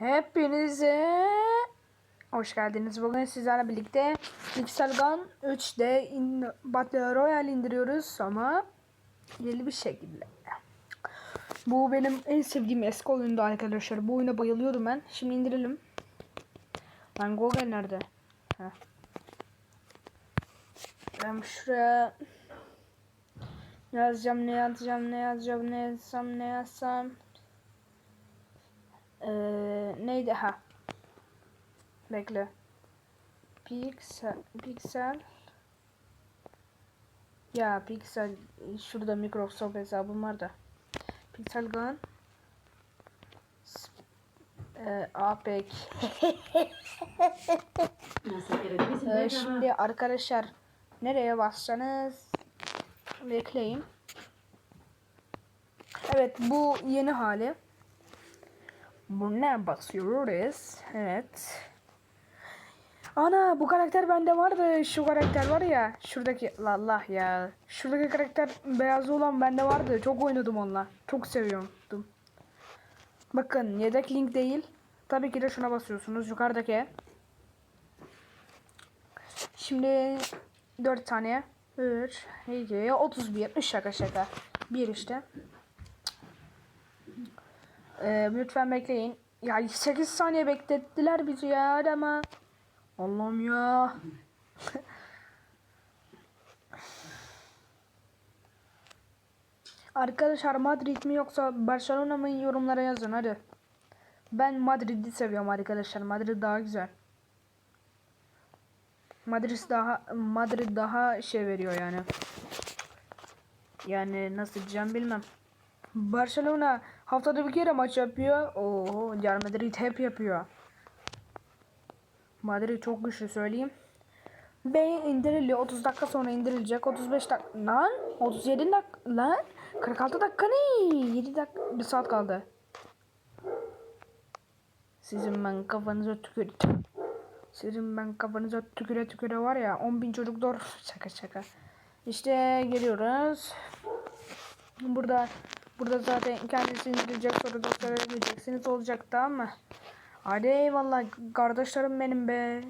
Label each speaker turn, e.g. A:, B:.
A: Hepinize hoş geldiniz. Bugün sizlerle birlikte Pixel Gun 3D in Battle Royale indiriyoruz ama yeni bir şekilde. Bu benim en sevdiğim eski oyundu arkadaşlar. Bu oyuna bayılıyordum ben. Şimdi indirelim. Lan Google nerede? Heh. Ben şuraya yazacağım, ne yazacağım, ne yazacağım, ne yazsam, ne yazsam. Ee, neydi ha? Bekle. Pixel, Pixel. Ya Pixel şurada Microsoft hesabım var da. Pixel Gun. Ee, APK. Ee, şimdi arkadaşlar nereye bassanız bekleyin. Evet bu yeni hali. Buna basıyoruz. Evet. Ana bu karakter bende vardı. Şu karakter var ya. Şuradaki Allah ya. Şuradaki karakter beyaz olan bende vardı. Çok oynadım onunla. Çok seviyordum. Bakın yedek link değil. Tabii ki de şuna basıyorsunuz. Yukarıdaki. Şimdi 4 tane. 3, 2, 31. Şaka şaka. Bir işte. Ee, lütfen bekleyin. Ya 8 saniye beklettiler bizi ya ama. Allah'ım ya. Arkadaşlar Madrid mi yoksa Barcelona mı yorumlara yazın hadi. Ben Madrid'i seviyorum arkadaşlar. Madrid daha güzel. Madrid daha Madrid daha şey veriyor yani. Yani nasıl diyeceğim bilmem. Barcelona haftada bir kere maç yapıyor. Oo, Real Madrid hep yapıyor. Madrid çok güçlü söyleyeyim. Ve indiriliyor. 30 dakika sonra indirilecek. 35 dakika. Lan 37 dakika. Lan 46 dakika ne? 7 dakika. Bir saat kaldı. Sizin ben kafanıza tükür. Sizin ben kafanıza tüküre tüküre var ya 10 bin çocuk doğru. Şaka şaka. İşte geliyoruz. Burada burada zaten kendisi indirecek sonra da söyleyeceksiniz olacak tamam mı? Hadi eyvallah kardeşlerim benim be.